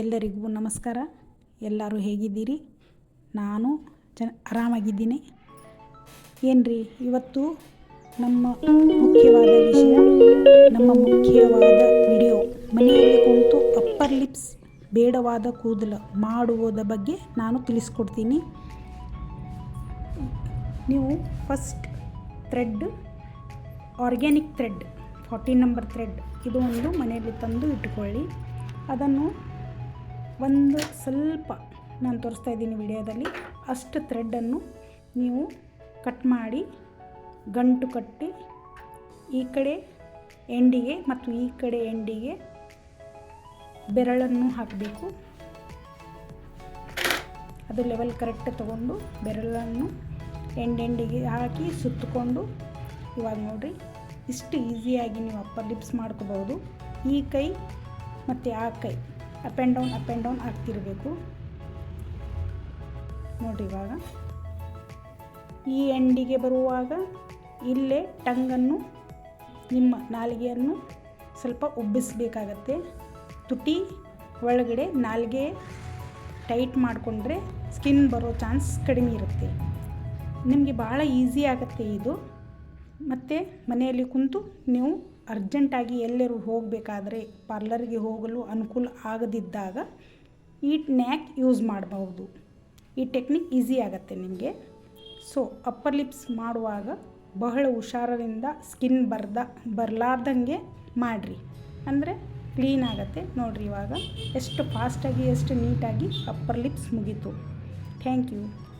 ಎಲ್ಲರಿಗೂ ನಮಸ್ಕಾರ. ಎಲ್ಲರೂ ಹೇಗಿದ್ದೀರಿ? ನಾನು ಚ, ಆರಾಮಾಗಿದ್ದೀನಿ. ಏನ್ರಿ, ಇವತ್ತು ನಮ್ಮ ಮುಖ್ಯವಾದ ವಿಷಯ, ನಮ್ಮ ಮುಖ್ಯವಾದ ವಿಡಿಯೋ. ಮನೆಯಲ್ಲಿ ಕುಂತು ಅಪ್ಪರ್ ಲಿಪ್ಸ್, ಬೇಡವಾದ ಕೂದಲು ಮಾಡುವುದ ಬಗ್ಗೆ ನಾನು ತಿಳಿಸ್ಕೊಡ್ತೀನಿ. ನೀವು first thread, organic thread forty number thread, ಇದು ಒಂದು ಮನೆಯಲ್ಲಿ ತಂದು ಇಟ್ಕೊಳ್ಳಿ. ಅದನ್ನು ಒಂದು ಸ್ವಲ್ಪ ನಾನು ತೋರಿಸ್ತಾ ಇದ್ದೀನಿ ವಿಡಿಯೋದಲ್ಲಿ ಅಷ್ಟು ಥ್ರೆಡ್ಡನ್ನು ನೀವು ಕಟ್ ಮಾಡಿ ಗಂಟು ಕಟ್ಟಿ ಈ ಕಡೆ ಎಂಡಿಗೆ ಮತ್ತು ಈ ಕಡೆ ಎಂಡಿಗೆ ಬೆರಳನ್ನು ಹಾಕಬೇಕು. ಅದು ಲೆವೆಲ್ ಕರೆಕ್ಟ್ ತಗೊಂಡು ಬೆರಳನ್ನು ಎಂಡೆಂಡಿಗೆ ಹಾಕಿ ಸುತ್ತಕೊಂಡು ಇವಾಗ ನೋಡಿರಿ, ಇಷ್ಟು ಈಸಿಯಾಗಿ ನೀವು ಅಪ್ಪರ್ ಲಿಪ್ಸ್ ಮಾಡ್ಕೋಬೋದು. ಈ ಕೈ ಮತ್ತು ಆ ಕೈ. Up and down up and down ಆಗ್ತಿರಬೇಕು. ನೋಡಿರಿ ಇವಾಗ. ಈ ಎಂಡಿಗೆ ಬರುವಾಗ ಇಲ್ಲೇ ಟಂಗನ್ನು, ನಿಮ್ಮ ನಾಲಿಗೆಯನ್ನು ಸ್ವಲ್ಪ ಉಬ್ಬಿಸಬೇಕಾಗತ್ತೆ. ತುಟಿ ಒಳಗಡೆ ನಾಲಿಗೆ ಟೈಟ್ ಮಾಡಿಕೊಂಡ್ರೆ ಸ್ಕಿನ್ ಬರೋ ಚಾನ್ಸ್ ಕಡಿಮೆ ಇರುತ್ತೆ. ನಿಮಗೆ ಭಾಳ ಈಸಿ ಆಗುತ್ತೆ ಇದು. ಮತ್ತು ಮನೆಯಲ್ಲಿ ಕುಂತು ನೀವು ಅರ್ಜೆಂಟಾಗಿ ಎಲ್ಲರೂ ಹೋಗಬೇಕಾದ್ರೆ ಪಾರ್ಲರ್ಗೆ ಹೋಗಲು ಅನುಕೂಲ ಆಗದಿದ್ದಾಗ ಈ ನ್ಯಾಕ್ ಯೂಸ್ ಮಾಡಬಹುದು ಈ ಟೆಕ್ನಿಕ್ ಈಸಿ ಆಗುತ್ತೆ ನಿಮಗೆ. ಸೊ, ಅಪ್ಪರ್ ಲಿಪ್ಸ್ ಮಾಡುವಾಗ ಬಹಳ ಹುಷಾರದಿಂದ ಸ್ಕಿನ್ ಬರ್ದ, ಬರಲಾರ್ದಂಗೆ ಮಾಡಿರಿ. ಅಂದರೆ ಕ್ಲೀನ್ ಆಗುತ್ತೆ. ನೋಡಿರಿ ಇವಾಗ ಎಷ್ಟು ಫಾಸ್ಟಾಗಿ, ಎಷ್ಟು ನೀಟಾಗಿ ಅಪ್ಪರ್ ಲಿಪ್ಸ್ ಮುಗೀತು. Thank you.